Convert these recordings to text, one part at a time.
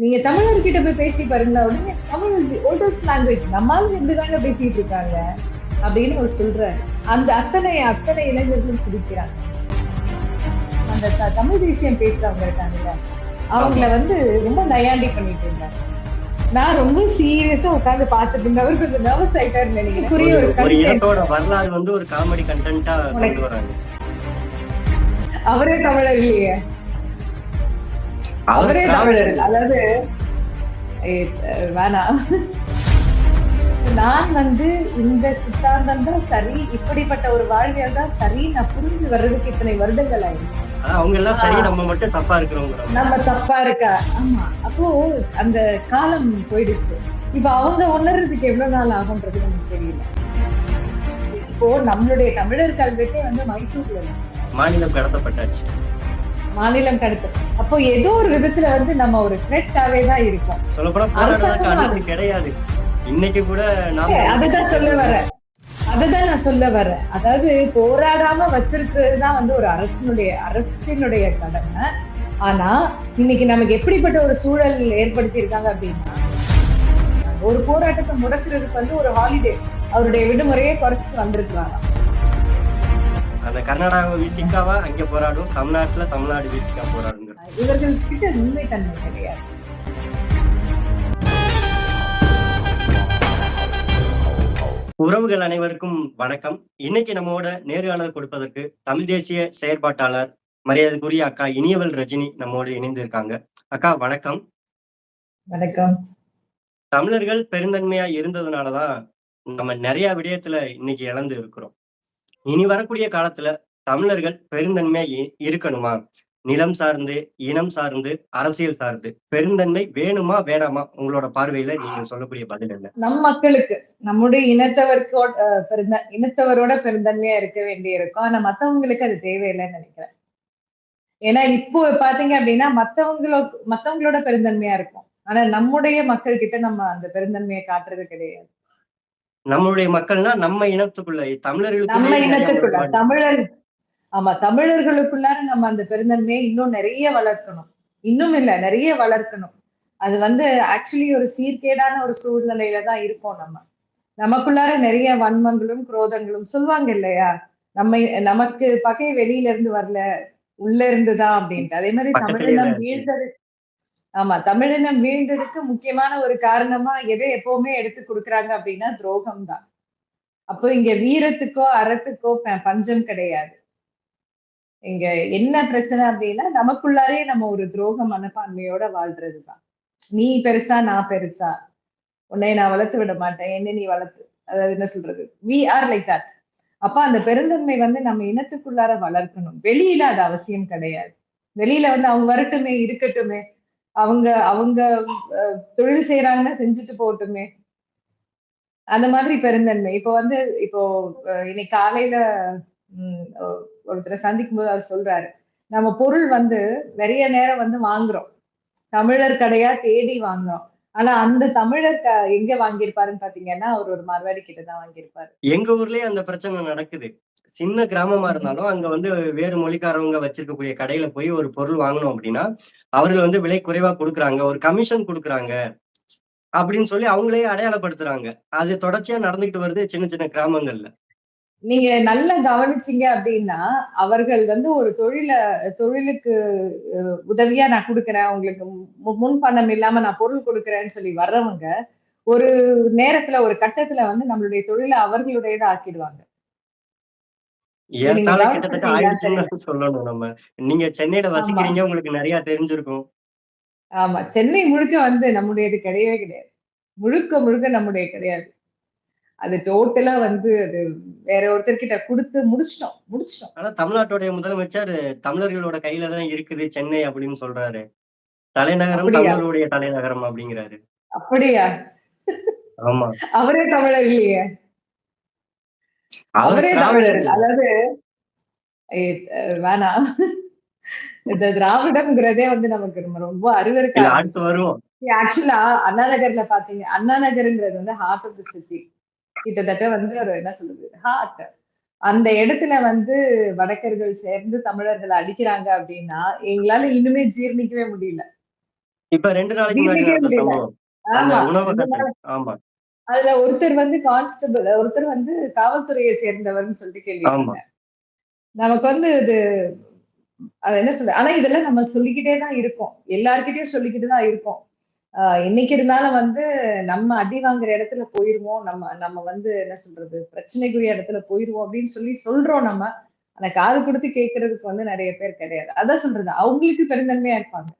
நீங்க தமிழர்கிட்ட போய் பேசி பாருங்களா உடனே தமிழ் இஸ் ஓல்டஸ்ட் லாங்குவேஜ் நம்மால இருந்து தாங்க பேசிட்டு இருக்காங்க அப்படின்னு அவர் சொல்றாரு. அந்த அத்தனை அத்தனை இளைஞர்களும் சிரிக்கிறாங்க. அந்த தமிழ் தேசியம் பேசுறவங்க இருக்காங்கல்ல அவங்கள வந்து ரொம்ப நயாண்டி பண்ணிட்டு இருந்தாங்க. நான் ரொம்ப சீரியஸா உட்கார்ந்து பார்த்துட்டு இருந்தேன் அவர் கொஞ்சம் நர்வஸ் ஆயிட்டாருன்னு நினைக்கிறேன். வரலாறு வந்து ஒரு காமெடி கண்டென்ட்டா அவரே தமிழர் இல்லையே. அவர் தமிழர் அதாவது வேணாம் நான் வந்து இந்த சித்தாந்தம் தான் சரி இப்படிப்பட்ட ஒரு வாழ்வியல் தான் சரி நான் புரிஞ்சு வர்றதுக்கு இத்தனை வருடங்கள் ஆயிடுச்சு. அவங்க எல்லாம் சரி நம்ம மட்டும் தப்பா இருக்கிறோங்கிறோம் நம்ம தப்பா இருக்கா? ஆமா. அப்போ அந்த காலம் போயிடுச்சு. இப்ப அவங்க உணர்றதுக்கு எவ்வளவு நாள் ஆகும்ன்றது நமக்கு தெரியல. இப்போ நம்மளுடைய தமிழர் கல்வெட்டே வந்து மைசூர்ல மாநிலம் கடத்தப்பட்டாச்சு. மாநிலம் கடத்து அப்போ ஏதோ ஒரு விதத்துல வந்து நம்ம ஒரு த்ரெட்டாவே தான் இருக்கோம். கிடையாது. இன்னைக்கு கூட அதுதான் சொல்ல வரேன் அதுதான் நான் சொல்ல வரேன் அதாவது போராடாம வச்சிருக்கிறது தான் வந்து ஒரு அரசினுடைய அரசினுடைய கடமை. ஆனா இன்னைக்கு நமக்கு எப்படிப்பட்ட ஒரு சூழல் ஏற்படுத்தி இருக்காங்க அப்படின்னா ஒரு போராட்டத்தை முடக்குறதுக்கு வந்து ஒரு ஹாலிடே அவருடைய விடுமுறையை குறைச்சிட்டு வந்திருக்கிறாங்க அந்த கர்நாடகா விசிக்காவா அங்க போராடும் தமிழ்நாட்டுல தமிழ்நாடு விசிக்கா போராடுங்க இவர்கள் கிட்ட உண்மைத்தன்மை கிடையாது. உறவுகள் அனைவருக்கும் வணக்கம். இன்னைக்கு நம்மோட நேர்காணல் கொடுப்பதற்கு தமிழ் தேசிய செயற்பாட்டாளர் மரியாதைக்குரிய அக்கா இனியவல் ரஜினி நம்மோடு இணைந்து இருக்காங்க அக்கா வணக்கம். வணக்கம். தமிழர்கள் பெருந்தன்மையா இருந்ததுனாலதான் நம்ம நிறைய விடயத்துல இன்னைக்கு இழந்து இருக்கிறோம். இனி வரக்கூடிய காலத்துல தமிழர்கள் பெருந்தன்மையா இருக்கணுமா? நிலம் சார்ந்து இனம் சார்ந்து அரசியல் சார்ந்து பெருந்தன்மை வேணுமா வேணாமா? உங்களோட பார்வையில நீங்க சொல்லக்கூடிய பதில் என்ன? நம் மக்களுக்கு நம்முடைய இனத்தவருக்கு பெருந்த இனத்தவரோட பெருந்தன்மையா இருக்க வேண்டி இருக்கும் ஆனா மத்தவங்களுக்கு அது தேவையில்லைன்னு நினைக்கிறேன். ஏன்னா இப்போ பாத்தீங்க அப்படின்னா மத்தவங்களோ மத்தவங்களோட பெருந்தன்மையா இருக்கும். ஆனா நம்முடைய மக்கள் கிட்ட நம்ம அந்த பெருந்தன்மையை காட்டுறது கிடையாது. நம்மளுடைய மக்கள்னா நம்ம இனத்துக்குள்ள தமிழர்களுக்குள்ளே. தமிழர் ஆமா தமிழர்களுக்குள்ளார நம்ம அந்த பெருந்தன்மையை இன்னும் நிறைய வளர்க்கணும். இன்னும் இல்ல நிறைய வளர்க்கணும். அது வந்து ஆக்சுவலி ஒரு சீர்கேடான ஒரு சூழ்நிலையில தான் இருப்போம் நம்ம. நமக்குள்ளார நிறைய வன்மங்களும் குரோதங்களும் சொல்லுவாங்க இல்லையா? நம்ம நமக்கு பகை வெளியில இருந்து வரல உள்ள இருந்துதான் அப்படின்ட்டு. அதே மாதிரி தமிழினம். வீழ்ந்தது ஆமா தமிழினம் மீண்டதுக்கு முக்கியமான ஒரு காரணமா எதை எப்பவுமே எடுத்து கொடுக்குறாங்க அப்படின்னா துரோகம் தான் அப்போ இங்க வீரத்துக்கோ அறத்துக்கோ ப- பஞ்சம் கிடையாது. இங்க என்ன பிரச்சனை அப்படின்னா நமக்குள்ளாரே நம்ம ஒரு துரோக மனப்பான்மையோட வாழ்றதுதான். நீ பெருசா நான் பெருசா. உன்னை நான் வளர்த்து விட மாட்டேன் என்ன நீ வளர்த்து. அதாவது என்ன சொல்றது? வி ஆர் லைக் தட் அப்ப அந்த பெருந்தன்மை வந்து நம்ம இனத்துக்குள்ளார வளர்க்கணும். வெளியில அது அவசியம் கிடையாது. வெளியில வந்து அவங்க வரட்டுமே இருக்கட்டுமே. அவங்க அவங்க அஹ், தொழில் செய்யறாங்கன்னா செஞ்சுட்டு போட்டுமே அந்த மாதிரி பெருந்தன்மை. இப்போ வந்து இப்போ இன்னைக்கு காலையில ஒ- ஒருத்தரை சந்திக்கும் போது அவர் சொல்றாரு நம்ம பொருள் வந்து நிறைய நேரம் வந்து வாங்குறோம். தமிழர் கடையா தேடி வாங்குறோம். ஆனா அந்த தமிழர் எங்க வாங்கியிருப்பாருன்னு பாத்தீங்கன்னா அவர் ஒரு மறுவாடி கிட்ட தான் வாங்கியிருப்பாரு. எங்க ஊர்லயே அந்த பிரச்சனை நடக்குது. சின்ன கிராமமா இருந்தாலும் அங்க வந்து வேறு மொழிக்காரவங்க வச்சிருக்கக்கூடிய கடையில போய் ஒரு பொருள் வாங்கணும் அப்படின்னா அவர்கள் வந்து விலை குறைவா கொடுக்குறாங்க ஒரு கமிஷன் கொடுக்குறாங்க அப்படின்னு சொல்லி அவங்களே அடையாளப்படுத்துறாங்க. அது தொடர்ச்சியா நடந்துகிட்டு வருது சின்ன சின்ன கிராமங்கள்ல. நீங்க நல்லா கவனிச்சீங்க அப்படின்னா அவர்கள் வந்து ஒரு தொழில தொழிலுக்கு உதவியா நான் கொடுக்குறேன். உங்களுக்கு முன் பணம் இல்லாம நான் பொருள் கொடுக்குறேன்னு சொல்லி வர்றவங்க ஒரு நேரத்துல ஒரு கட்டத்துல வந்து நம்மளுடைய தொழிலை அவர்களுடையதை ஆக்கிடுவாங்க. கிட்டத்தட்ட ஆயிடுச்சுன்னு சொல்லணும் நம்ம. நீங்க சென்னையில வசிக்கிறீங்க உங்களுக்கு நிறைய தெரிஞ்சிருக்கும். ஆமா. சென்னை முழுக்க வந்து நம்முடையது கிடையவே கிடையாது. முழுக்க முழுக்க நம்முடைய கிடையாது. அது டோட்டலா வந்து அது வேற ஒருத்தர்கிட்ட கொடுத்து முடிச்சிட்டோம் முடிச்சிட்டோம். ஆனா தமிழ்நாட்டுடைய முதலமைச்சர் தமிழர்களோட கையில தான் இருக்குது சென்னை அப்படின்னு சொல்றாரு. தலைநகரம்? தமிழர்களுடைய தலைநகரம் அப்படிங்கிறாரு. அப்படியா? ஆமா. அவரே தமிழர் இல்லையே? அவர் தமிழர். அதாவது வேணாம். இந்த திராவிடம்ங்கிறதே வந்து நமக்கு ரொம்ப அருவருக்க ஆக்சுவலா அண்ணா நகர்ல பாத்தீங்க அண்ணா நகருங்கிறது வந்து ஹார்ட் ஆஃப் தி சிட்டி கிட்டத்தட்ட வந்து ஒரு என்ன சொல்றது ஹார்ட் அந்த இடத்துல வந்து வடக்கர்கள் சேர்ந்து தமிழர்களை அடிக்கிறாங்க அப்படின்னா எங்களால இன்னுமே ஜீர்ணிக்கவே முடியல இப்ப 2 நாளைக்கு முன்னாடி ஜீரணிக்கவே நடந்த முடியல. சம்பவம். அந்த ஆமா. 2 உணவகத்தில். நாள் ஆமா. அதுல ஒருத்தர் வந்து கான்ஸ்டபிள், ஒருத்தர் வந்து காவல்துறையை சேர்ந்தவர்ன்னு சொல்லிட்டு. கேள்விப்பட்டேன். நமக்கு வந்து இது அது என்ன சொல்றது? ஆனா இதெல்லாம் நம்ம சொல்லிக்கிட்டே தான் இருக்கோம். எல்லார்கிட்டயும் சொல்லிக்கிட்டு தான் இருக்கோம். ஆ என்னைக்கு இருந்தாலும் வந்து நம்ம அடி வாங்குற இடத்துல போயிருவோம். நம்ம நம்ம வந்து என்ன சொல்றது? பிரச்சனைக்குரிய இடத்துல போயிருவோம் அப்படின்னு சொல்லி சொல்றோம் நம்ம. ஆனா காது குடுத்து கேட்கறதுக்கு வந்து நெறைய பேர் கிடையாது. அதான் சொல்றது. அவங்களுக்கு பெருந்தன்மையா இருப்பாங்க.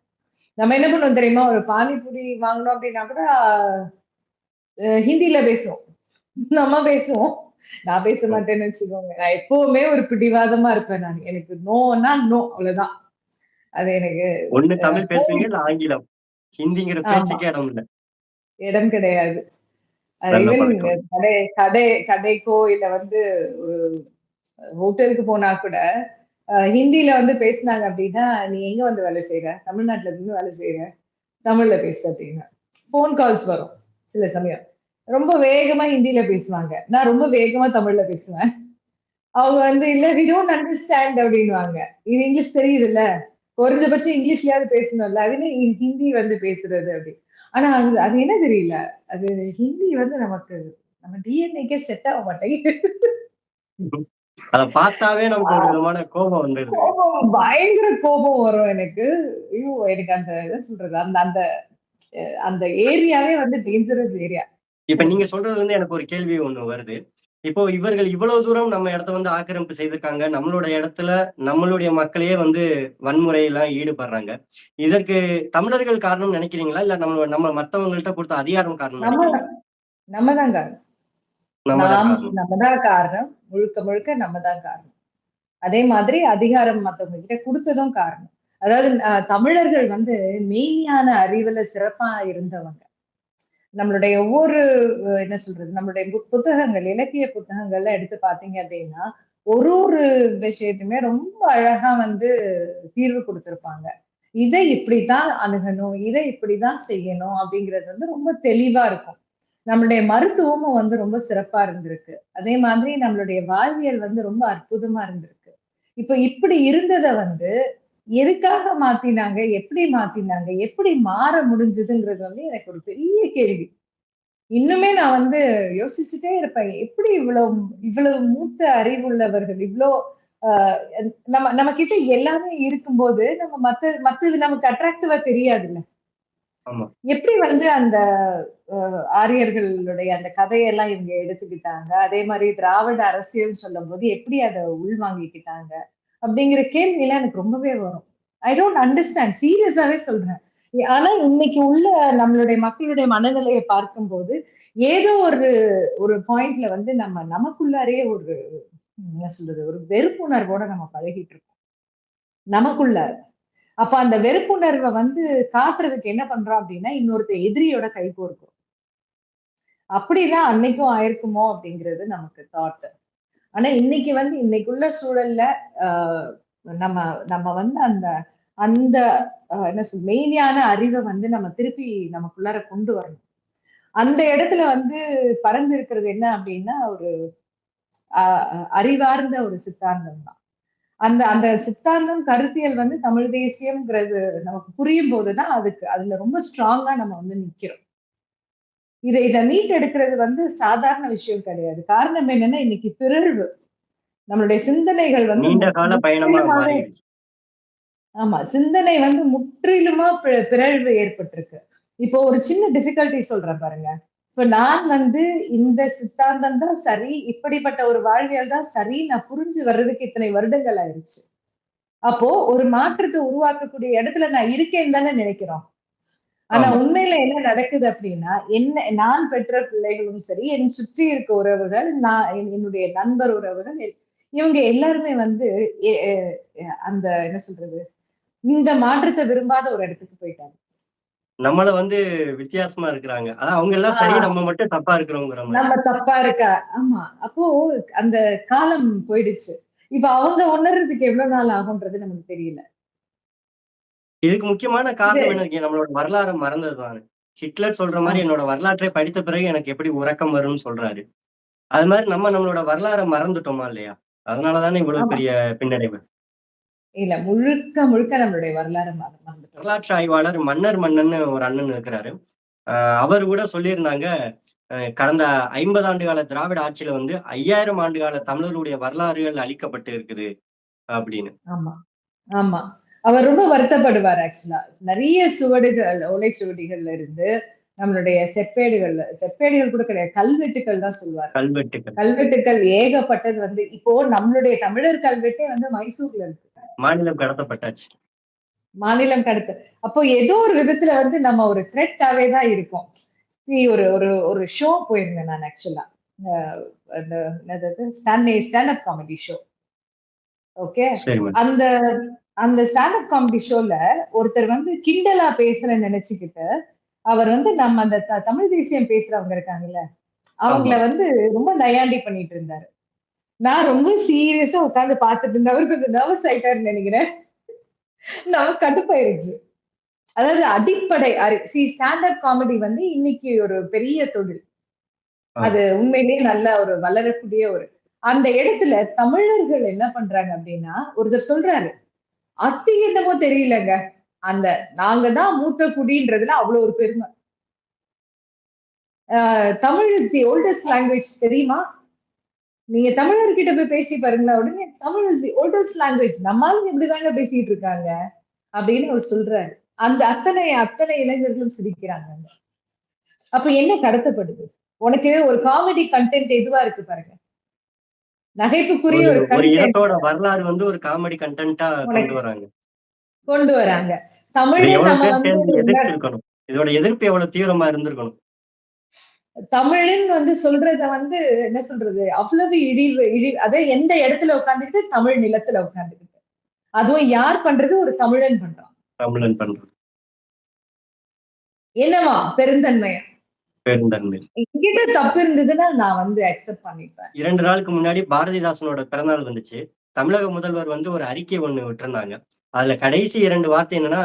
நம்ம என்ன பண்ணுவோம் தெரியுமா? ஒரு பானிபூரி வாங்கணும் அப்படின்னா கூட அ ஹிந்தில பேசுவோம். நம்ம பேசுவோம். நான் பேச. மாட்டேன்னு வச்சுக்கோங்க. நான் எப்பவுமே ஒரு பிடிவாதமா இருப்பேன் நானு. எனக்கு நோன்னா நோ அவ்வளவுதான். அது எனக்கு ஒண்ணு தமிழ் பேசுவீங்க, இல்ல ஆங்கிலம். ஹிந்திங்கிற. பேச்சுக்கே இடம் இல்ல. இடம் கிடையாது. கடை கடை கடைக்கோ இல்ல வந்து ஒரு ஹோட்டலுக்கு போனா கூட, ஹிந்தில வந்து பேசுனாங்க அப்படின்னா, "நீ எங்க வந்து வேலை செய்ற? தமிழ்நாட்டுல இருந்து வேலை செய்ற? தமிழ்ல பேசு" அப்படின்னா. ஃபோன் கால்ஸ் வரும். சில சமயம். ரொம்ப வேகமா ஹிந்தில பேசுவாங்க. நான் ரொம்ப வேகமா தமிழ்ல பேசுவேன். அவங்க வந்து இல்ல வி டோன்ட் அண்டர்ஸ்டாண்ட் அப்படின்னுவாங்க. இது இங்கிலீஷ் தெரியுதுல்ல. குறைஞ்சபட்சம் இங்கிலீஷ்லயாவது பேசணும்ல. அது என்ன ஹி ஹிந்தி வந்து பேசுறது அப்படி. ஆனா அது அது என்ன தெரியல. அது ஹிந்தி வந்து நமக்கு நம்ம டிஎன்ஏக்கே செட் ஆக மாட்டேங்குது. அத பார்த்தாவே நமக்கு. ஒரு விதமான கோபம் வந்துருது. கோபம் பயங்கர கோபம் வரும் எனக்கு. ஐயோ! எனக்கு அந்த என்ன சொல்றது? அந்த அந்த அந்த ஏரியாவே வந்து டேஞ்சரஸ் ஏரியா. இப்ப நீங்க சொல்றது வந்து எனக்கு ஒரு கேள்வி ஒண்ணு வருது. இப்போ இவர்கள் இவ்வளவு தூரம் நம்ம இடத்த வந்து ஆக்கிரமிப்பு செய்திருக்காங்க. நம்மளோட இடத்துல நம்மளுடைய மக்களையே வந்து வன்முறையெல்லாம் ஈடுபடுறாங்க. இதற்கு தமிழர்கள் காரணம்னு நினைக்கிறீங்களா? இல்ல நம்ம நம்ம மத்தவங்கள்ட்ட கொடுத்த அதிகாரம் காரணம். நம்ம தான் நாம் காரணம். நம்ம தான் காரணம். முழுக்க முழுக்க நம்ம தான் காரணம். அதே மாதிரி அதிகாரம் மத்தவங்க கிட்ட குடுத்ததும் காரணம். அதாவது தமிழர்கள் வந்து மெய்ஞான அறிவுல சிறப்பா இருந்தவங்க. நம்மளுடைய ஒவ்வொரு என்ன சொல்றது? நம்மளுடைய புத்தகங்கள், இலக்கிய புத்தகங்கள்ல எடுத்து பாத்தீங்க அப்படின்னா, ஒரு ஒரு விஷயத்தையுமே ரொம்ப அழகா வந்து தீர்வு கொடுத்துருப்பாங்க இதை இப்படிதான் அணுகணும். இதை இப்படிதான் செய்யணும் அப்படிங்கிறது வந்து ரொம்ப தெளிவா இருக்கும். நம்மளுடைய மருத்துவமும் வந்து ரொம்ப சிறப்பா இருந்திருக்கு. அதே மாதிரி நம்மளுடைய வாழ்வியல் வந்து ரொம்ப அற்புதமா இருந்திருக்கு. இப்ப இப்படி இருந்ததை வந்து எதுக்காக மாத்தினாங்க? எப்படி மாத்தினாங்க? எப்படி மாற முடிஞ்சதுங்கிறது வந்து எனக்கு ஒரு பெரிய கேள்வி. இன்னுமே நான் வந்து யோசிச்சுட்டே இருப்பேன். எப்படி இவ்வளவு இவ்வளவு மூத்த அறிவுள்ளவர்கள், இவ்ளோ அ நம்ம நம்ம கிட்ட எல்லாமே இருக்கும்போது, நம்ம மத்த மத்தது நமக்கு அட்ராக்டிவா தெரியாதுல்ல. எப்படி வந்து அந்த ஆரியர்களுடைய அந்த கதையெல்லாம் இவங்க எடுத்துக்கிட்டாங்க? அதே மாரி திராவிட அரசியல்னு சொல்லும்போது எப்படி அத உள்வாங்கிக்கிட்டாங்க? அப்படிங்கிற கேள்விலாம் எனக்கு ரொம்பவே வரும். I don't understand. சீரியஸாவே சொல்றேன். ஆனா இன்னைக்கு உள்ள நம்மளுடைய மக்களுடைய மனநிலையை பார்க்கும்போது, ஏதோ ஒரு ஒரு பாயிண்ட்ல வந்து நம்ம நமக்குள்ளாரே ஒரு என்ன சொல்றது? ஒரு வெறுப்புணர்வோட நம்ம பழகிட்டு இருக்கோம். நமக்குள்ளார. அப்ப அந்த வெறுப்புணர்வை வந்து காட்டுறதுக்கு என்ன பண்றோம் அப்படின்னா, இன்னொருத்த எதிரியோட கை கோர்க்கும் அப்படிதான் அன்னைக்கும் ஆயிருக்குமோ அப்படிங்கிறது நமக்கு தாட். ஆனா இன்னைக்கு வந்து இன்னைக்குள்ள சூழல்ல நம்ம நம்ம வந்து அந்த அந்த என்ன சொல் மெய்ஞான அறிவை வந்து நம்ம திருப்பி நமக்குள்ளார கொண்டு வரணும். அந்த இடத்துல வந்து பறந்து இருக்கிறது என்ன அப்படின்னா, ஒரு அறிவார்ந்த ஒரு சித்தாந்தம் தான். அந்த அந்த சித்தாந்தம், கருத்தியல் வந்து தமிழ் தேசியம்ங்கிறது நமக்கு புரியும் போதுதான் அதுக்கு அதுல ரொம்ப ஸ்ட்ராங்கா நம்ம வந்து நிக்கிறோம். இத இத மீட்டெடுக்கிறது வந்து சாதாரண விஷயம் கிடையாது. காரணம் என்னன்னா, இன்னைக்கு பிறழ்வு. நம்மளுடைய சிந்தனைகள் வந்து. ஆமா. சிந்தனை வந்து முற்றிலுமா பிறழ்வு ஏற்பட்டிருக்கு. இப்போ ஒரு சின்ன டிஃபிகல்டி சொல்றேன் பாருங்க. இப்ப நான் வந்து இந்த சித்தாந்தம் தான் சரி, இப்படிப்பட்ட ஒரு வாழ்வியல் தான் சரி, நான் புரிஞ்சு வர்றதுக்கு இத்தனை வருடங்கள் ஆயிருச்சு. அப்போ ஒரு மாற்றத்த உருவாக்கக்கூடிய இடத்துல நான் இருக்கேன்னு தானே நினைக்கிறோம். ஆனா. உண்மையில என்ன நடக்குது அப்படின்னா, என்ன நான் பெற்ற பிள்ளைகளும் சரி, என் சுற்றி இருக்க உறவுகள், நான் என் என்னுடைய நண்பர் உறவுகள், இவங்க எல்லாருமே வந்து அந்த என்ன சொல்றது? இந்த மாற்றத்த விரும்பாத ஒரு இடத்துக்கு போயிட்டாங்க. நம்மள வந்து வித்தியாசமா இருக்கிறாங்க. அதான் அவங்க எல்லாம் சரி, நம்ம மட்டும் தப்பா இருக்கிறோங்கிற. நம்ம தப்பா இருக்கா? ஆமா. அப்போ அந்த காலம் போயிடுச்சு. இப்ப அவங்க உணர்றதுக்கு எவ்வளவு நாள் ஆகும்ன்றது நமக்கு தெரியல. இதுக்கு முக்கியமான காரணம் என்ன? நம்மளோட வரலாற மறந்தது தானே. ஹிட்லர் சொல்ற ஆமா. என்னோட வரலாற்றை படித்த பிறகு எனக்கு எப்படி உறக்கம் வரும்னு சொல்றாரு. அது மாரி நம்ம நம்மளோட வரலாற மறந்துட்டோமா இல்லையா? அதனால தானே இவ்வளவு. பெரிய பின்னடைவு. இல்ல முழுக்க முழுக்க நம்மளுடைய வரலாறு வரலாற்று ஆய்வாளர் மன்னர் மன்னன்னு ஒரு அண்ணன் இருக்கிறாரு அவர் கூட சொல்லியிருந்தாங்க கடந்த ஐம்பது ஆண்டு கால திராவிட ஆட்சியில வந்து ஐயாயிரம் ஆண்டு கால தமிழர்களுடைய வரலாறுகள் அளிக்கப்பட்டு இருக்குது அப்படின்னு ஆமா ஆமா அவர் ரொம்ப வருத்தப்படுவார் ஆக்சுவலா நிறைய சுவடுகள் ஓலைச்சுவடிகள்ல இருந்து நம்மளுடைய செப்பேடுகள்ல செப்பேடுகள் கூட கிடையாது கல்வெட்டுகள் தான் சொல்லுவார் கல்வெட்டுகள். கல்வெட்டுகள் ஏகப்பட்டது வந்து இப்போ நம்மளுடைய தமிழர் கல்வெட்டே வந்து மைசூர்ல இருக்கு. மாநிலம் கடத்தப்பட்டாச்சு. மாநிலம் கடத்து அப்போ ஏதோ ஒரு விதத்துல வந்து நம்ம ஒரு த்ரெட்டாவே தான் இருக்கோம் ஒரு ஒரு ஒரு ஷோ போயிருந்தேன் நான் ஆக்சுவலா அந்த என்னது stand stand up comedy show okay அந்த அந்த ஸ்டாண்ட் அப் காமெடி ஷோல ஒருத்தர் வந்து கிண்டலா பேசுறேன்னு நினைச்சுக்கிட்டு அவர் வந்து நம்ம அந்த தமிழ் தேசியம் பேசுறவங்க இருக்காங்கல்ல அவங்கள. வந்து ரொம்ப நயாண்டி பண்ணிட்டு இருந்தாரு. நான் ரொம்ப சீரியஸா உட்கார்ந்து பார்த்துட்டு இருந்தேன். அவர் கொஞ்சம் நர்வஸ் ஆயிட்டாருன்னு நினைக்கிறேன். நமக்கு கடுப்பாயிருச்சு. அதாவது அடிப்படை சி ஸ்டாண்டர்ட் காமெடி வந்து இன்னைக்கு ஒரு பெரிய தொழில். அது உண்மையிலேயே நல்ல ஒரு வளரக்கூடிய ஒரு அந்த இடத்துல தமிழர்கள் என்ன பண்றாங்க அப்படின்னா ஒருத்தர் சொல்றாரு அது என்னமோ தெரியலங்க. அந்த நாங்க தான் மூத்த குடின்றதுல அவ்வளவு ஒரு பெருமை. ஆஹ் Tamil is the oldest language தெரியுமா? நீங்க தமிழர்கிட்ட போய் பேசி பாருங்களா உடனே Tamil is the oldest language நம்மளும் இப்படிதாங்க பேசிட்டு இருக்காங்க அப்படின்னு அவர் சொல்றாரு. அந்த அத்தனை அத்தனை இளைஞர்களும் சிரிக்கிறாங்க. அப்ப என்ன கடத்தப்படுது? உனக்கு ஒரு காமெடி கண்டென்ட் எதுவா இருக்கு பாருங்க. நகைப்புக்குரிய ஒரு இனத்தோட வரலாறு வந்து ஒரு காமெடி கண்டென்ட்டா கொண்டு வராங்க. கொண்டு வராங்க. தமிழ் இதோட எதிர்ப்பு எவ்வளவு தீவிரமா இருந்திருக்கணும். தமிழ்னு வந்து சொல்றத வந்து என்ன சொல்றது? அவ்வளவு இழிவு இழி அதை எந்த இடத்துல உட்காந்துக்கிட்டு தமிழ் நிலத்துல உட்காந்துக்கிட்டு அதுவும் யார் பண்றது? ஒரு தமிழன் பண்றான். தமிழன் பண்றது. என்னவா? பெருந்தன்மையா? பெருந்தன்மை. என்கிட்ட தப்பு இருந்ததுன்னா நான் வந்து அக்செப்ட் பண்ணிப்பேன். இரண்டு நாளுக்கு முன்னாடி பாரதிதாசனோட பிறந்தநாள் வந்துச்சு. தமிழக முதல்வர் வந்து ஒரு அறிக்கை ஒண்ணு விட்டிருந்தாங்க. அதுல கடைசி இரண்டு வார்த்தை என்னன்னா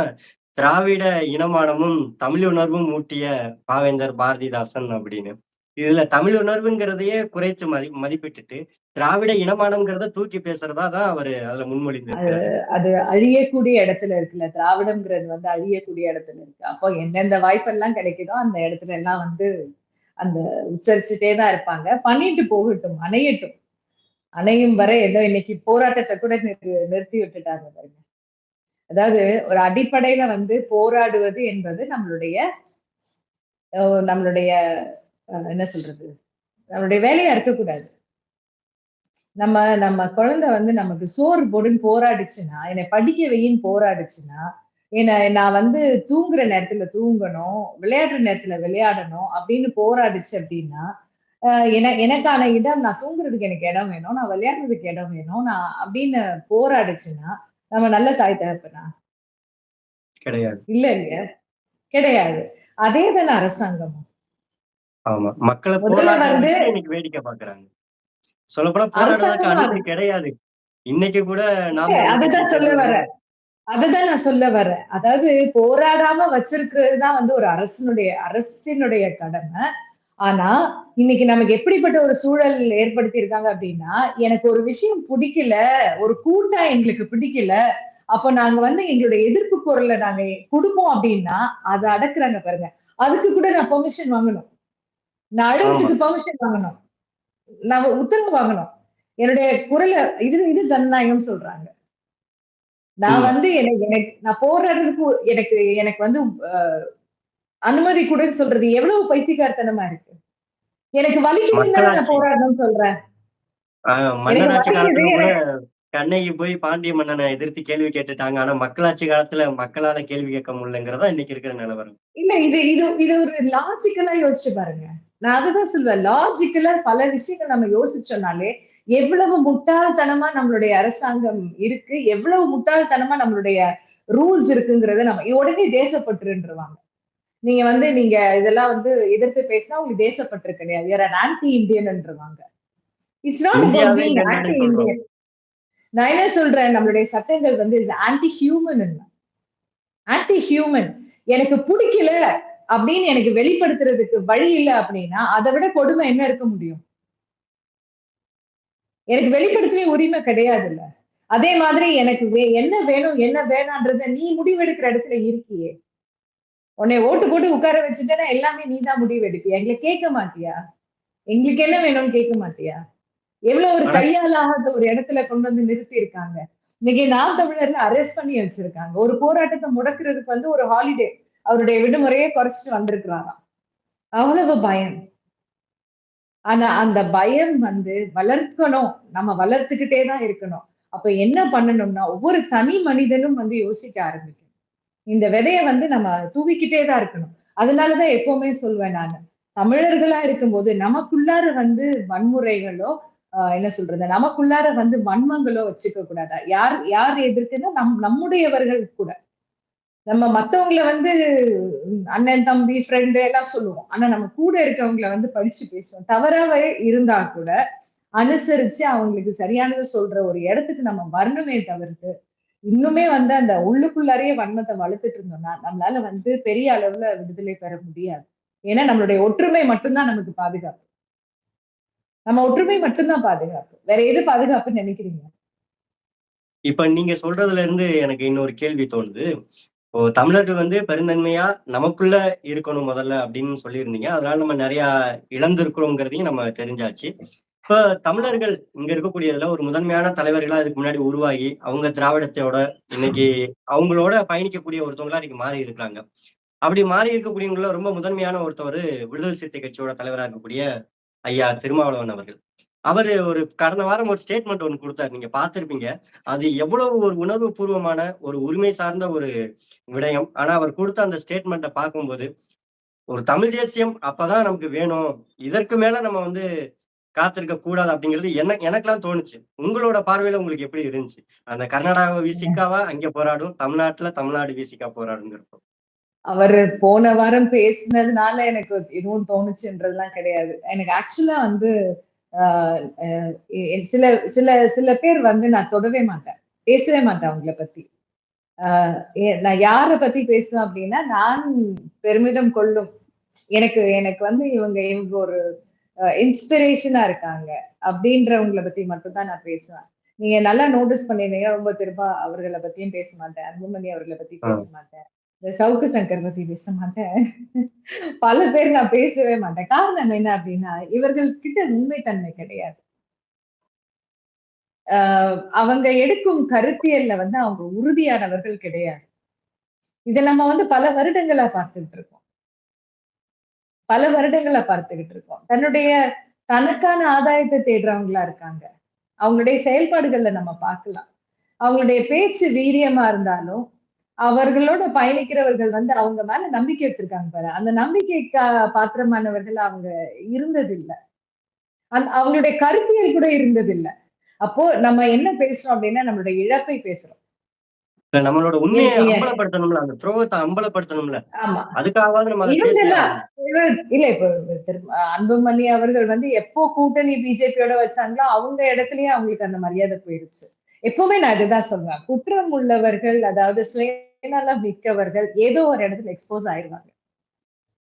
திராவிட இனமானமும் தமிழ் உணர்வும் ஊட்டிய பாவேந்தர் பாரதிதாசன் அப்படின்னு. இதுல தமிழ் உணர்வுங்கிறதையே குறைச்சு மதி மதிப்பிட்டுட்டு திராவிட இனமானம்ங்கிறத தூக்கி பேசுறதா தான் அவரு அதுல முன்மொழிந்திருக்காரு அது அழியக்கூடிய இடத்துல இருக்குல்ல திராவிடம்ங்கிறது வந்து அழியக்கூடிய இடத்துல இருக்கு. அப்போ எந்தெந்த வாய்ப்பெல்லாம் கிடைக்குதோ அந்த இடத்துல எல்லாம் வந்து அந்த உச்சரிச்சுட்டே தான் இருப்பாங்க. பண்ணிட்டு போகட்டும் அணையட்டும். அணையும் வரை ஏதோ இன்னைக்கு போராட்டத்தை கூட நிறு- நிறுத்தி விட்டுட்டாங்க பாருங்க. அதாவது ஒரு அடிப்படையில வந்து போராடுவது என்பது நம்மளுடைய நம்மளுடைய என்ன சொல்றது? நம்மளுடைய வேலையா இருக்கக்கூடாது. நம்ம நம்ம குழந்தை வந்து நமக்கு சோறு போடுன்னு போராடுச்சுன்னா என்னை படிக்க வையின்னு போராடுச்சுன்னா என்ன நான் வந்து தூங்குற நேரத்துல தூங்கணும் விளையாடுற நேரத்துல விளையாடணும் அப்படின்னு போராடுச்சு அப்படின்னா என எனக்கான இடம் நான் தூங்குறதுக்கு எனக்கு இடம் வேணும் நான் விளையாடுறதுக்கு இடம் வேணும் நான் அப்படின்னு போராடுச்சுன்னா நம்ம நல்ல தாய் தகப்பனா? கிடையாது. இல்ல இல்லையா? கிடையாது. அதே தானே அரசாங்கமும். ஆமா. மக்களை போராடுறதுக்கு இன்னைக்கு வேடிக்கை பாக்குறாங்க சொல்லப்போனா போராடுறதுக்கு அரசாங்கம் அனுமதி கிடையாது. இன்னைக்கு கூட நாம அதுதான் சொல்ல வரேன். அதுதான் நான் சொல்ல வரேன். அதாவது போராடாம வச்சிருக்கிறது தான் வந்து ஒரு அரசனுடைய அரசினுடைய கடமை. ஆனா இன்னைக்கு நமக்கு எப்படிப்பட்ட ஒரு சூழல் ஏற்படுத்தி இருக்காங்க அப்படின்னா எனக்கு ஒரு விஷயம் பிடிக்கல ஒரு கூட்டா எங்களுக்கு பிடிக்கல அப்ப நாங்க வந்து எங்களுடைய எதிர்ப்பு குரல்ல நாங்க கொடுப்போம் அப்படின்னா அதை அடக்குறாங்க பாருங்க. அதுக்கு கூட நான் பெர்மிஷன் வாங்கணும். நான் அழுவதுக்கு பெர்மிஷன் வாங்கணும். நான் உத்தரவு வாங்கணும். என்னுடைய குரலை இது இது ஜனநாயகம் சொல்றாங்க. நான். வந்து எனக்கு எனக்கு நான் போராடுறதுக்கு எனக்கு எனக்கு வந்து அனுமதி கூடன்னு சொல்றது எவ்வளவு பைத்தியக்காரத்தனமா இருக்கு. எனக்கு வலிக்குதுன்னு தானே நான். போராடணும்னு சொல்றேன். மன்னராட்சி காலத்துல கூட கண்ணகி போய் பாண்டிய மன்னனை எதிர்த்து கேள்வி கேட்டுட்டாங்க. ஆனா மக்களாட்சி காலத்துல மக்களால கேள்வி கேட்க முடியலங்கிறதா இன்னைக்கு இருக்கிற நிலவரம். இல்ல இது இது இது ஒரு லாஜிக்கலா யோசிச்சு பாருங்க. நான் அதுதான் சொல்வேன். லாஜிக்கலா பல விஷயங்கள் நம்ம யோசிச்சோம்னாலே எவ்வளவு முட்டாள்தனமா நம்மளுடைய அரசாங்கம் இருக்கு எவ்வளவு முட்டாள்தனமா நம்மளுடைய ரூல்ஸ் இருக்குங்கிறத நம்ம உடனே தேசப்பற்றுன்றவாங்க. நீங்க வந்து நீங்க இதெல்லாம் வந்து எதிர்த்து பேசினா உங்களுக்கு தேசப்பற்று கிடையாது. யார் ஆன்டி இந்தியன்ன்றவாங்க இட்ஸ் நாட் ஆன்டி. இந்தியன் நான் என்ன சொல்றேன்? நம்மளுடைய சட்டங்கள் வந்து is anti human anti human எனக்கு பிடிக்கல. அப்படின்னு எனக்கு வெளிப்படுத்துறதுக்கு வழி இல்லை அப்படின்னா அதை விட கொடுமை என்ன இருக்க முடியும்? எனக்கு வெளிப்படுத்தவே உரிமை கிடையாது இல்ல அதே மாதிரி எனக்கு என்ன வேணும் என்ன வேணான்றத நீ முடிவெடுக்கிற இடத்துல இருக்கியே. உன்னை ஓட்டு போட்டு உட்கார வச்சுட்டேன்னா எல்லாமே நீ தான் முடிவு எடுப்பியா எங்களை கேட்க மாட்டியா? எங்களுக்கு என்ன வேணும்னு கேட்க மாட்டியா? எவ்வளவு ஒரு ஆனா- கையாலாகாத ஒரு இடத்துல கொண்டு வந்து நிறுத்தி இருக்காங்க இன்னைக்கு நாம் தமிழர்ல அரெஸ்ட் பண்ணி வச்சிருக்காங்க. ஒரு போராட்டத்தை முடக்குறதுக்கு வந்து ஒரு ஹாலிடே அவருடைய விடுமுறையை குறைச்சிட்டு வந்திருக்கிறாராம். அவ்வளவு பயம். ஆனா அந்த பயம் வந்து வளர்க்கணும். நம்ம வளர்த்துக்கிட்டே தான் இருக்கணும். அப்ப என்ன பண்ணணும்னா ஒவ்வொரு தனி மனிதனும் வந்து யோசிக்க ஆரம்பிக்கணும் இந்த விதைய வந்து நம்ம தூவிக்கிட்டே தான் இருக்கணும். அதனாலதான் எப்பவுமே சொல்வேன் நான். தமிழர்களா இருக்கும்போது நமக்குள்ளார வந்து வன்முறைகளோ என்ன சொல்றது? நமக்குள்ளார வந்து வன்மங்களோ வச்சுக்க கூடாதா யார் யார் எதிர்க்குன்னா நம் நம்முடையவர்கள் கூட. நம்ம மத்தவங்களை வந்து அண்ணன் தம்பி ஃப்ரெண்டு எல்லாம் சொல்லுவோம். ஆனா நம்ம கூட இருக்கவங்கள வந்து படிச்சு பேசுவோம். தவறாவே இருந்தா கூட அனுசரிச்சு அவங்களுக்கு சரியானதை சொல்ற ஒரு இடத்துக்கு நம்ம வரணுமே தவிர்த்து இன்னுமே வந்து அந்த உள்ளுக்குள்ளாரையே வன்மத்தை வளர்த்துட்டு இருந்தோம்னா நம்மளால வந்து பெரிய அளவுல விடுதலை பெற முடியாது. ஏன்னா நம்மளுடைய ஒற்றுமை மட்டும்தான் நமக்கு பாதுகாப்பு. நம்ம ஒற்றுமை மட்டும்தான் பாதுகாப்பு. வேற எது பாதுகாப்புன்னு நினைக்கிறீங்க? இப்ப நீங்க சொல்றதுல இருந்து எனக்கு இன்னொரு கேள்வி தோணுது. தமிழர்கள் வந்து பெருந்தன்மையா நமக்குள்ள இருக்கணும் முதல்ல அப்படின்னு சொல்லியிருந்தீங்க. அதனால நம்ம நிறைய இழந்திருக்கிறோங்கிறதையும் நம்ம தெரிஞ்சாச்சு. இப்ப தமிழர்கள் இங்க இருக்கக்கூடியதுல ஒரு முதன்மையான தலைவர்களா இதுக்கு முன்னாடி உருவாகி அவங்க திராவிடத்தோட இன்னைக்கு அவங்களோட பயணிக்கக்கூடிய ஒருத்தவங்களா இன்னைக்கு மாறி இருக்காங்க அப்படி மாறி இருக்கக்கூடியவங்கள ரொம்ப முதன்மையான ஒருத்தவர் விடுதலை சிறுத்தை கட்சியோட தலைவரா இருக்கக்கூடிய ஐயா திருமாவளவன் அவர்கள். அவர் ஒரு கடந்த வாரம் ஒரு ஸ்டேட்மெண்ட் ஒன்று கொடுத்தாரு. நீங்க பார்த்துருப்பீங்க. அது எவ்வளவு ஒரு உணர்வு பூர்வமான ஒரு உரிமை சார்ந்த ஒரு விடயம். ஆனா அவர் கொடுத்த அந்த ஸ்டேட்மெண்ட்டை பார்க்கும்போது ஒரு தமிழ் தேசியம் அப்பதான் நமக்கு வேணும். இதற்கு மேல நம்ம வந்து காத்திருக்க கூடாது அப்படிங்கிறது என்ன எனக்கெல்லாம் தோணுச்சு. உங்களோட பார்வையில உங்களுக்கு எப்படி இருந்துச்சு? அந்த கர்நாடகா விசிகாவா அங்க போராடும். தமிழ்நாட்டுல தமிழ்நாடு விசிகா போராடுங்கிறப்போ. அவர் போன வாரம் பேசினதுனால எனக்கு எதுவும் தோணுச்சுன்றதுலாம் கிடையாது. எனக்கு ஆக்சுவலா வந்து சில சில சில பேர் வந்து நான் தொடவே மாட்டேன். பேசவே மாட்டேன் அவங்கள பத்தி. நான் யார பத்தி பேசுவேன் அப்படின்னா நான் பெருமிதம் கொள்ளும். எனக்கு எனக்கு வந்து இவங்க இவங்க ஒரு இன்ஸ்பிரேஷனா இருக்காங்க அப்படின்றவங்கள பத்தி மட்டும் தான் நான் பேசுவேன். நீங்க நல்லா நோட்டீஸ் பண்ணிருந்தீங்க ரொம்ப திரும்ப அவர்களை பத்தியும் பேச மாட்டேன். அன்புமணி அவர்களை பத்தி பேச மாட்டேன். இந்த சவுக்கு சங்கர் பத்தி பேச மாட்டேன். பல பேர் நான் பேசவே மாட்டேன். காரணம் என்ன அப்படின்னா இவர்கள் கிட்ட உண்மைத்தன்மை கிடையாது. ஆஹ் அவங்க எடுக்கும் கருத்தியல்ல வந்து அவங்க உறுதியானவர்கள் கிடையாது. இதை நம்ம வந்து பல வருடங்களா பார்த்துக்கிட்டு இருக்கோம். பல வருடங்களா பார்த்துக்கிட்டு இருக்கோம். தன்னுடைய தனக்கான ஆதாயத்தை தேடுறவங்களா இருக்காங்க. அவங்களுடைய செயல்பாடுகள்ல நம்ம பார்க்கலாம். அவங்களுடைய பேச்சு வீரியமா இருந்தாலும் அவர்களோட பயணிக்கிறவர்கள் வந்து அவங்க மேல நம்பிக்கை வச்சிருக்காங்க பாரு. அந்த நம்பிக்கைக்கு பாத்திரமானவர்கள் அவங்க இருந்தது இல்ல அந்த அவங்களுடைய கருத்தியல் கூட இருந்தது இல்ல அப்போ நம்ம என்ன பேசுறோம் அப்படின்னா நம்மளுடைய இழப்பை பேசுறோம். நம்மளோட உண்மையை. அம்பலப்படுத்தணும்ல அந்த துரோகத்தை நம்ம இல்ல இப்ப அன்புமணி அவர்கள் வந்து எப்போ கூட்டணி பிஜேபியோட வச்சாங்களோ அவங்க இடத்துலயே அவங்களுக்கு அந்த மரியாதை போயிடுச்சு எப்பவுமே நான் இதுதான் சொல்லுவேன். குற்றம் உள்ளவர்கள் அதாவது சுயநலம் மிக்கவர்கள் ஏதோ ஒரு இடத்துல எக்ஸ்போஸ் ஆயிருவாங்க.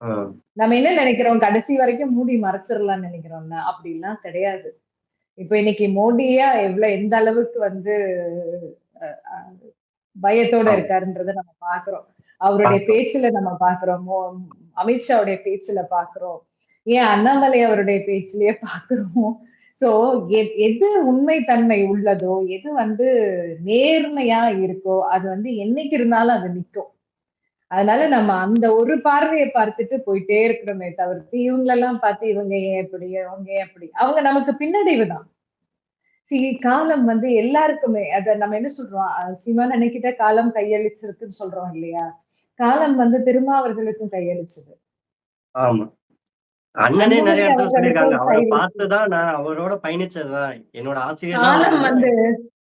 ஆஹ் நம்ம என்ன நினைக்கிறோம்? கடைசி வரைக்கும் மூடி மறைச்சிடலாம்னு நினைக்கிறோம்னா அப்படிலாம் கிடையாது. இப்ப இன்னைக்கு மோடியா எவ்வளவு எந்த அளவுக்கு வந்து பயத்தோட. இருக்காருன்றத நம்ம பாக்குறோம் அவருடைய. பேச்சுல நம்ம பாக்குறோம் அமித்ஷாவுடைய பேச்சுல பாக்குறோம் ஏன் அண்ணாமலை அவருடைய பேச்சிலேயே பாக்குறோம் சோ எது உண்மை தன்மை உள்ளதோ எது வந்து நேர்மையா இருக்கோ அது வந்து என்னைக்கு இருந்தாலும் அது நிக்கும். அதனால நம்ம அந்த ஒரு பார்வையை பார்த்துட்டு போயிட்டே இருக்கிறோமே தவிர்த்து இவங்களெல்லாம் பார்த்து இவங்க ஏன் எப்படி இவங்க ஏன் அப்படி அவங்க நமக்கு பின்னடைவு தான். சி காலம் வந்து எல்லாருக்குமே அத நம்ம என்ன சொல்றோம்? சிவன் அன்னைக்கிட்ட காலம் கையளிச்சிருக்குன்னு சொல்றோம் இல்லையா? காலம் வந்து திருமாவர்களுக்கும் கையளிச்சது. ஆமா. அண்ணனே நிறைய இடத்துல சொல்லியிருக்காங்க. அவரை. பார்த்துதான் நான் அவரோட பயணிச்சதுதான். என்னோட ஆசிரியர் காலம் வந்து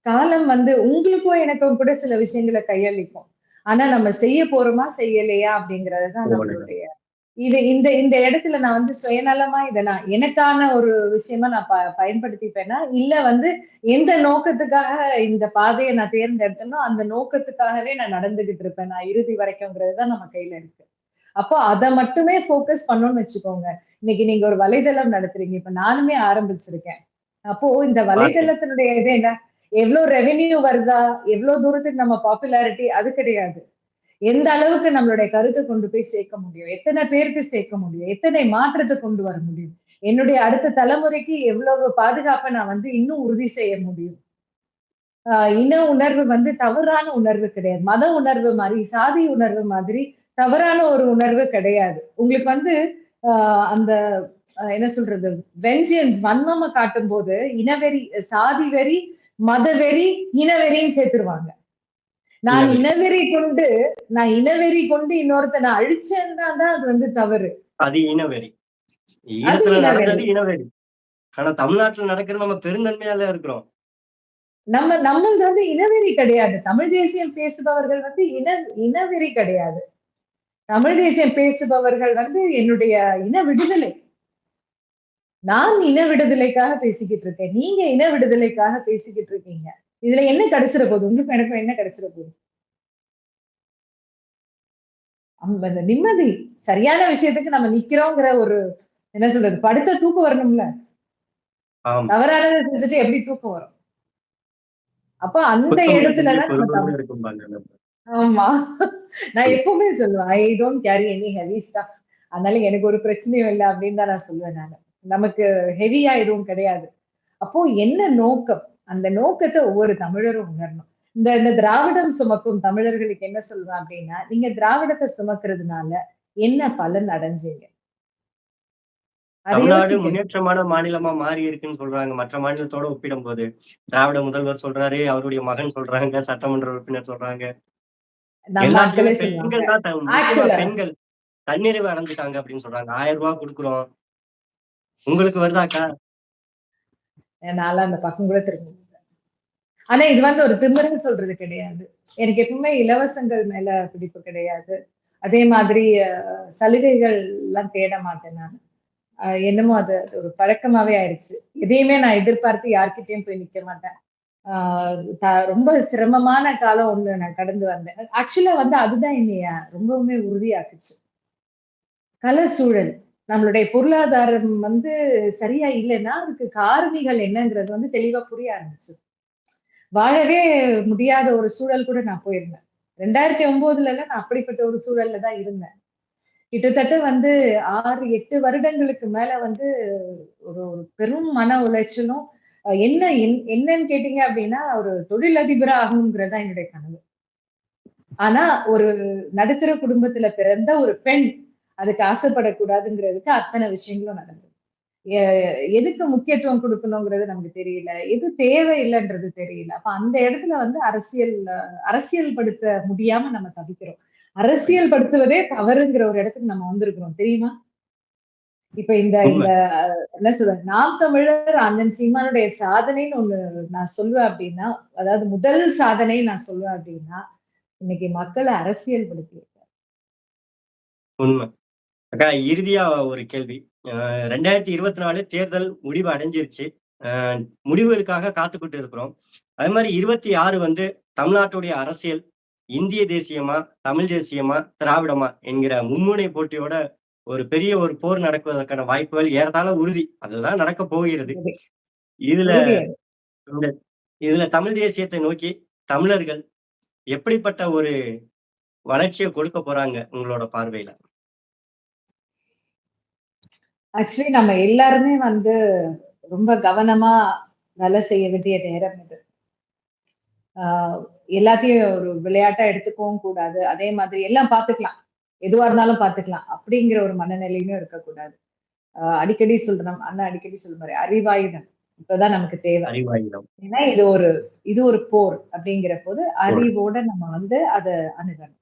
காலம் வந்து உங்களுக்கும் எனக்கும் கூட சில விஷயங்களை கையளிக்கும். ஆனா நம்ம செய்ய போறோமா செய்யலையா அப்படிங்கறதுதான். நம்மளுடைய இது இந்த இந்த இடத்துல நான் வந்து சுயநலமா இதை நான் எனக்கான ஒரு விஷயமா நான் ப- பயன்படுத்திப்பேன்னா இல்ல வந்து எந்த நோக்கத்துக்காக இந்த பாதையை நான் தேர்ந்தெடுத்தனோ அந்த நோக்கத்துக்காகவே நான் நடந்துகிட்டு இருப்பேன். நான் இறுதி வரைக்கும்ங்கிறது தான் நம்ம கையில இருக்கு. அப்போ அதை மட்டுமே ஃபோக்கஸ் பண்ணணும்னு வச்சுக்கோங்க. இன்னைக்கு நீங்க ஒரு வலைதளம் நடத்துறீங்க. இப்ப நானுமே ஆரம்பிச்சிருக்கேன். அப்போ இந்த வலைதளத்தினுடைய இது என்ன? எவ்வளவு ரெவென்யூ வருதா? எவ்வளவு தூரத்துக்கு நம்ம பாப்புலாரிட்டி அது கிடையாது. எந்த அளவுக்கு நம்மளுடைய கருத்தை கொண்டு போய் சேர்க்க முடியும்? எத்தனை பேருக்கு சேர்க்க முடியும்? எத்தனை மாற்றத்தை கொண்டு வர முடியும்? என்னுடைய அடுத்த தலைமுறைக்கு எவ்வளவு பாதுகாப்பை நான் வந்து இன்னும் உறுதி செய்ய முடியும்? ஆஹ் இன உணர்வு வந்து தவறான உணர்வு கிடையாது. மத உணர்வு மாதிரி சாதி உணர்வு மாதிரி தவறான ஒரு உணர்வு கிடையாது. உங்களுக்கு வந்து அந்த என்ன சொல்றது வெஞ்சியன்ஸ் வன்மமை காட்டும் போது இனவெறி சாதி வெறி மதவெறி இனவெறின்னு சேர்த்துருவாங்க. நான் இனவெறி. கொண்டு நான் இனவெறி கொண்டு இன்னொருத்த நான் அழிச்சேன்னா தான் அது வந்து தவறு. அது இனவெறி. ஈழத்துல. நடந்தது இனவெறி. ஆனா தமிழ்நாட்டுல நடக்கிறது நம்ம பெருந்தன்மையால இருக்கிறோம். நம்ம நம்மளது வந்து இனவெறி கிடையாது. தமிழ் தேசியம் பேசுபவர்கள் வந்து இன இனவெறி கிடையாது. தமிழ் தேசியம் பேசுபவர்கள் வந்து என்னுடைய இன விடுதலை. நான் இன விடுதலைக்காக பேசிக்கிட்டு இருக்கேன். நீங்க இன விடுதலைக்காக பேசிக்கிட்டு இருக்கீங்க. இதுல என்ன கிடைச்சிட போகுது? உங்களுக்கு எனக்கும் என்ன கிடைச்சிட போகுது? அந்த நிம்மதி. சரியான விஷயத்துக்கு நம்ம நிக்கிறோங்கிற ஒரு என்ன சொல்றது படுத்த தூக்கம் வரணும்ல? தவறானதை செஞ்சுட்டு எப்படி தூக்கம் வரும்? அப்ப அந்த இடத்துலதான் ஆமா. நான் எப்பவுமே சொல்லுவேன் I don't carry any heavy stuff அதனால எனக்கு ஒரு பிரச்சனையும் இல்லை அப்படின்னு தான் நான் சொல்லுவேன் நான். நமக்கு ஹெவியா எதுவும் கிடையாது. அப்போ என்ன நோக்கம்? அந்த நோக்கத்தை ஒவ்வொரு தமிழரும் உணரணும். இந்த இந்த திராவிடம் சுமக்கும் தமிழர்களுக்கு என்ன சொல்லுவேன் அப்படின்னா நீங்க திராவிடத்தை சுமக்கிறதுனால என்ன பலன் அடைஞ்சீங்க? தமிழ்நாடு. முன்னேற்றமான மாநிலமா மாறி இருக்குன்னு சொல்றாங்க. மற்ற மாநிலத்தோட ஒப்பிடும் போது திராவிட முதல்வர் சொல்றாரு அவருடைய மகன் சொல்றாங்க சட்டமன்ற உறுப்பினர் சொல்றாங்க நம்ம எல்லாத்துலயுமே மக்களே சொல்லுவாங்க பெண்கள் தான் த- முக்கியமா Actually- பெண்கள் தன்னிறைவு அடைஞ்சிட்டாங்க அப்படின்னு சொல்றாங்க. ஆயிரம் ரூபாய் கொடுக்குறோம். உங்களுக்கு வருதாக்கா என்னால அந்த பக்கம் கூட திரும்ப. ஆனா இது வந்து ஒரு திமிருன்னு சொல்றது கிடையாது. எனக்கு எப்பவுமே இலவசங்கள் மேல பிடிப்பு கிடையாது. அதே மாதிரி சலுகைகள் எல்லாம் தேட மாட்டேன் நான். என்னமோ அது ஒரு பழக்கமாவே ஆயிடுச்சு. எதையுமே நான் எதிர்பார்த்து யார்கிட்டயும் போய் நிக்க மாட்டேன். ரொம்ப சிரமமான காலம் ஒண்ணு நான் கடந்து வந்தேன். ஆக்சுவலா வந்து அதுதான் என்னைய ரொம்பவுமே உறுதியாக்குச்சு. கல சூழல். நம்மளுடைய பொருளாதாரம் வந்து சரியா இல்லைன்னா அதுக்கு காரணிகள் என்னங்கிறது வந்து தெளிவா புரிய ஆரம்பிச்சு. வாழவே முடியாத ஒரு சூழல் கூட நான் போயிருந்தேன். ரெண்டாயிரத்தி ஒன்பதுல எல்லாம் நான் அப்படிப்பட்ட ஒரு சூழல்ல தான் இருந்தேன். கிட்டத்தட்ட வந்து ஆறு எட்டு வருடங்களுக்கு மேல வந்து ஒரு ஒரு பெரும் மன உளைச்சலும் என்ன என்- என்னன்னு கேட்டீங்க அப்படின்னா ஒரு தொழிலதிபரா ஆகணுங்கிறது தான் என்னுடைய கனவு. ஆனா ஒரு நடுத்தர குடும்பத்துல பிறந்த ஒரு பெண் அதுக்கு ஆசைப்படக்கூடாதுங்கிறதுக்கு அத்தனை விஷயங்களும் நடந்தது. எதுக்கு முக்கியத்துவம் கொடுக்கணுங்கிறது நமக்கு தெரியல. எது தேவை இல்லைன்றது தெரியல. அப்ப அந்த இடத்துல வந்து அரசியல் அரசியல் படுத்த முடியாம நம்ம தவிக்கிறோம். அரசியல் படுத்துவதே தவறுங்கிற ஒரு இடத்துக்கு நம்ம வந்திருக்கிறோம். தெரியுமா? இப்ப இந்த இந்த என்ன சொல்ற நாம் தமிழர் அண்ணன் சீமானுடைய சாதனைன்னு ஒண்ணு நான் சொல்லுவேன் அப்படின்னா அதாவது முதல் சாதனை நான் சொல்லுவேன் அப்படின்னா இன்னைக்கு மக்களை அரசியல் படுத்தி உண்மை. அக்கா இறுதியா ஒரு கேள்வி. ரெண்டாயிரத்தி இருபத்தி நாலு தேர்தல் முடிவு அடைஞ்சிருச்சு. அஹ் முடிவுகளுக்காக காத்துக்கிட்டு இருக்கிறோம். அதே மாதிரி இருபத்தி ஆறு வந்து தமிழ்நாட்டுடைய அரசியல் இந்திய தேசியமா தமிழ் தேசியமா திராவிடமா என்கிற மும்முனை போட்டியோட ஒரு பெரிய ஒரு போர் நடக்குவதற்கான வாய்ப்புகள் ஏறத்தாழ உறுதி. அதுதான் நடக்க போகிறது. இதுல இதுல தமிழ் தேசியத்தை நோக்கி தமிழர்கள் எப்படிப்பட்ட ஒரு வளர்ச்சியை கொடுக்க போறாங்க உங்களோட பார்வையில? ஆக்சுவலி நம்ம எல்லாருமே வந்து ரொம்ப கவனமா வேலை செய்ய வேண்டிய நேரம் இது. ஆஹ் எல்லாத்தையும் ஒரு விளையாட்டா எடுத்துக்கவும் கூடாது. அதே மாதிரி எல்லாம் பார்த்துக்கலாம். எதுவா இருந்தாலும் பார்த்துக்கலாம். அப்படிங்கிற ஒரு மனநிலையுமே இருக்கக்கூடாது. அடிக்கடி சொல்றோம் அண்ணா அடிக்கடி சொல்ற அறிவாயுதம். இப்பதான் நமக்கு தேவை. அறிவாயுதம். ஏன்னா இது ஒரு இது ஒரு போர் அப்படிங்கிற போது அறிவோட நம்ம வந்து அதை அணுகணும்.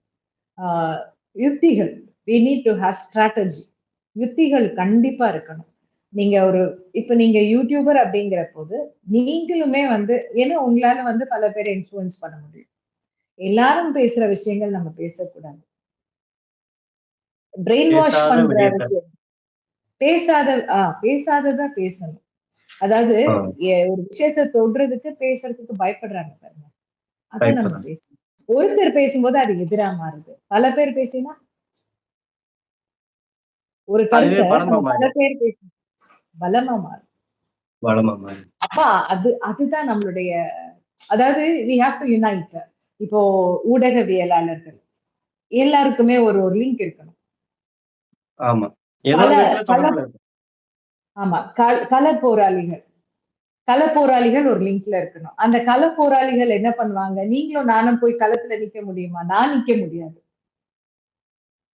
ஆஹ் யுக்திகள். We need to have strategy. யுக்திகள் கண்டிப்பா இருக்கணும். நீங்க ஒரு இப்ப நீங்க யூடியூபர் அப்படிங்கிற போது நீங்களுமே வந்து ஏன்னா உங்களால வந்து பல பேரை இன்ஃப்ளூயன்ஸ் பண்ண முடியும். எல்லாரும் பேசுற விஷயங்கள் நம்ம பேசக்கூடாது. பிரெயின் வாஷ் பண்ற. விஷயம். பேசாத ஆஹ் பேசாததா பேசணும். அதாவது ஒரு விஷயத்த தொடுறதுக்கு பேசுறதுக்கு பயப்படுறாங்க பாருங்க. அதான் நம்ம. பேசணும். ஒருத்தர் பேசும்போது அது எதிரா மாறுது. பல பேர் பேசினா ஒரு கருத்தை பல பேர் பேசி பலமா மாறும். அப்ப அது அதுதான் நம்மளுடைய அதாவது வி ஹேவ் டு யுனைட் இப்போ ஊடகவியலாளர்கள் எல்லாருக்குமே ஒரு ஒரு லிங்க் இருக்கணும். ஆமா. கள போராளிகள். கள போராளிகள் ஒரு லிங்க்ல இருக்கணும். அந்த கள போராளிகள் என்ன பண்ணுவாங்க? நீங்களும் நானும் போய் களத்துல நிக்க முடியுமா? நான் நிக்க முடியாது.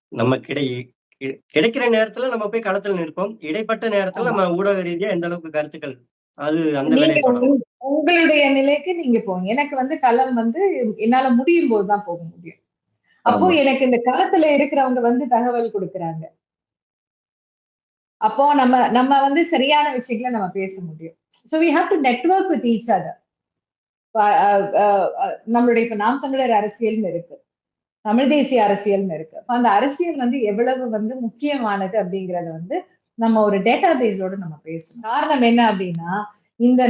நமக்கு இடை கி- கிடைக்கிற நேரத்துல நம்ம போய் களத்துல நிற்போம். இடைப்பட்ட நேரத்துல நம்ம ஊடக ரீதியா எந்த அளவுக்கு கருத்துக்கள் அது அந்த உங்களுடைய நிலைக்கு நீங்க போங்க. எனக்கு வந்து களம் வந்து என்னால முடியும் போதுதான் போக முடியும். அப்போ எனக்கு இந்த களத்துல இருக்கிறவங்க வந்து தகவல் கொடுக்கறாங்க. அப்போ நம்ம நம்ம வந்து சரியான விஷயங்களை நம்ம பேச முடியும். So we have to network with each other நம்மளுடைய இப்ப நாம் தமிழர் அரசியல்னு இருக்கு. தமிழ் தேசிய அரசியல்னு இருக்கு. அப்போ அந்த அரசியல் வந்து எவ்வளவு வந்து முக்கியமானது அப்படிங்கறத வந்து நம்ம ஒரு டேட்டா பேஸோட நம்ம பேசணும். காரணம் என்ன அப்படின்னா இந்த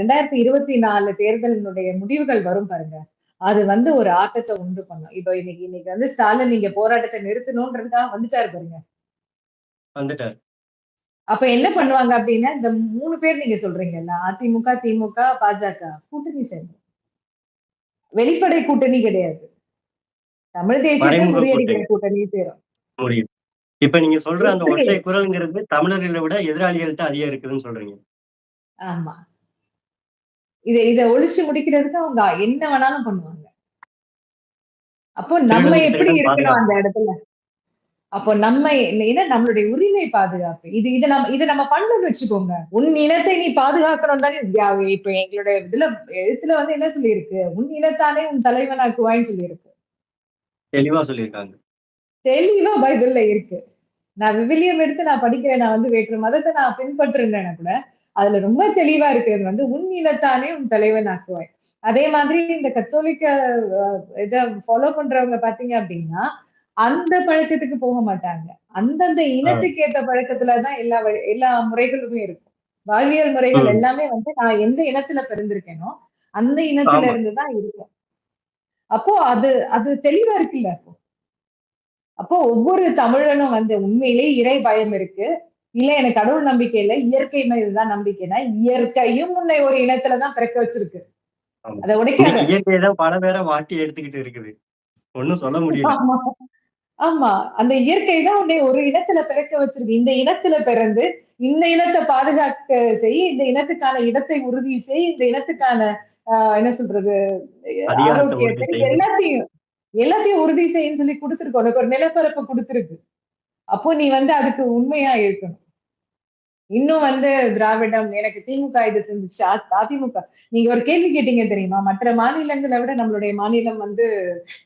ரெண்டாயிரத்தி இருபத்தி நாலு தேர்தலினுடைய முடிவுகள் வரும் பாருங்க. அது வந்து ஒரு ஆட்டத்தை உண்டு பண்ணும். இப்போ இன்னைக்கு இன்னைக்கு வந்து ஸ்டாலின் நீங்க போராட்டத்தை நிறுத்தணும்ன்றதுக்காக வந்துட்டாரு பாருங்க. வந்துட்டார். அப்ப என்ன பண்ணுவாங்க அப்படின்னா இந்த மூணு பேர் நீங்க சொல்றீங்கல்ல அதிமுக திமுக பாஜக கூட்டணி சேர்ந்து. வெளிப்படை கூட்டணி கிடையாது. தமிழ் முறியடிக்கிற கூட்டணி. சேரும். இப்ப நீங்க சொல்ற அந்த ஒற்றை குரல்ங்கிறது தமிழர்களை விட எதிராளிகள்ட்ட அதிகம் இருக்குதுன்னு சொல்றீங்க. ஆமா. இதை இதை ஒழிச்சு முடிக்கிறதுக்கு அவங்க என்ன வேணாலும் பண்ணுவாங்க. அப்போ நம்ம எப்படி இருக்கணும் அந்த இடத்துல? அப்போ நம்ம ஏன்னா நம்மளுடைய உரிமை பாதுகாப்பு. இது இது நம்ம இதை நம்ம பண்ணணும்னு வச்சுக்கோங்க. உன் இனத்தை நீ பாதுகாக்கணும் தானே இப்ப எங்களுடைய இதுல எழுத்துல வந்து என்ன சொல்லியிருக்கு? உன் இனத்தானே உன் தலைவனாக்குவான்னு சொல்லியிருக்கு. தெளிவா சொல்லியிருக்காங்க. தெளிவா பைபிள்ல இருக்கு. நான் விவிலியம் எடுத்து நான் படிக்கிறேன். நான் வந்து வேற்று மதத்தை நான் பின்பற்றுறேன்னா கூட அதுல ரொம்ப தெளிவா இருக்கிறது வந்து உன் இனத்தானே உன் தலைவன் ஆக்குவாய் அதே மாதிரி இந்த கத்தோலிக்க இத ஃபாலோ பண்றவங்க பாத்தீங்க அப்படின்னா அந்த பழக்கத்துக்கு போக மாட்டாங்க. அந்தந்த இனத்துக்கு ஏத்த பழக்கத்துலதான் எல்லா எல்லா முறைகளுமே இருக்கும். வாழ்வியல் முறைகள். எல்லாமே வந்து நான் எந்த இனத்துல பிறந்திருக்கேனோ அந்த இனத்துல ஆமா. இருந்து தான் இருக்கும். அப்போ அது அது தெளிவா இருக்குல்ல அப்போ? அப்போ ஒவ்வொரு தமிழனும் வந்து உண்மையிலே இறை பயம் இருக்கு. இல்ல எனக்கு கடவுள் நம்பிக்கை இல்ல. இயற்கை மீதுதான் நம்பிக்கைனா இயற்கையும் உன்னை ஒரு இனத்துலதான் பிறக்க வச்சிருக்கு. அதை உடைக்காத. இன்னைக்கு இயற்கை தான் பல பேரை வாட்டி எடுத்துக்கிட்டு இருக்குது. ஒண்ணும் சொல்ல முடியல. ஆமா அந்த இயற்கை தான் உன்னை ஒரு இனத்துல பிறக்க வச்சிருக்கு. இந்த இனத்துல பிறந்து இந்த இனத்தை பாதுகாக்க செய் இந்த இனத்துக்கான இடத்தை உறுதி செய் இந்த இனத்துக்கான ஆஹ், என்ன சொல்றது ஆரோக்கியத்தை எல்லாத்தையும் எல்லாத்தையும் உறுதி செய்யுன்னு சொல்லி கொடுத்துருக்கு உனக்கு ஒரு நிலப்பரப்பு கொடுத்துருக்கு. அப்போ நீ வந்து அதுக்கு உண்மையா இருக்கணும். இன்னும் வந்து திராவிடம் எனக்கு திமுக இது செஞ்சுச்சு அதிமுக. நீங்க ஒரு கேள்வி கேட்டீங்க தெரியுமா? மற்ற மாநிலங்களை விட நம்மளுடைய மாநிலம் வந்து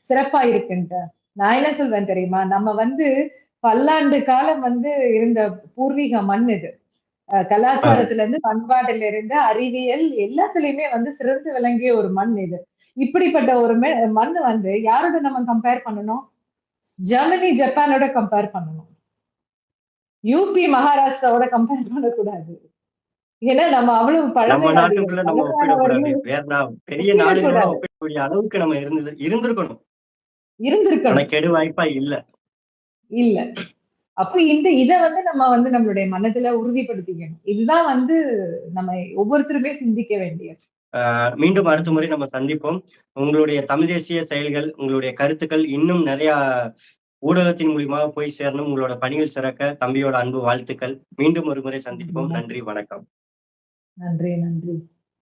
சிறப்பா இருக்குன்ட்டு. நான் என்ன சொல்வேன் தெரியுமா? நம்ம வந்து பல்லாண்டு காலம் வந்து இருந்த பூர்வீக மண் இது. கலாச்சாரத்துல இருந்து பண்பாட்டுல இருந்து அறிவியல் எல்லாத்துலயுமே வந்து சிறந்து விளங்கிய ஒரு மண் இது. இப்படிப்பட்ட ஒரு மண் வந்து யாரோட நம்ம கம்பேர் பண்ணணும்? ஜெர்மனி ஜப்பானோட கம்பேர் பண்ணணும். யூபி மகாராஷ்டிராவோட கம்பேர் பண்ணக்கூடாது. ஏன்னா நம்ம அவ்வளவு நா- பெரிய நாடுகளோட அளவுக்கு நம்ம இருந்தது இருந்திருக்கணும். இருந்திருக்கணும். கெடு வாய்ப்பா இல்ல. இல்ல. அப்ப இந்த இத வந்து நம்ம வந்து நம்மளுடைய மனதுல உறுதிப்படுத்திக்கணும். இதுதான் வந்து நம்ம ஒவ்வொருத்தருமே சிந்திக்க வேண்டியது. மீண்டும் அடுத்த முறை நம்ம சந்திப்போம். உங்களுடைய தமிழ் தேசிய செயல்கள் உங்களுடைய கருத்துக்கள் இன்னும் நிறைய ஊடகத்தின் மூலியமாக போய் சேரணும். உங்களோட பணிகள் சிறக்க தம்பியோட அன்பு வாழ்த்துக்கள். மீண்டும் ஒரு முறை சந்திப்போம். நன்றி வணக்கம். நன்றி நன்றி.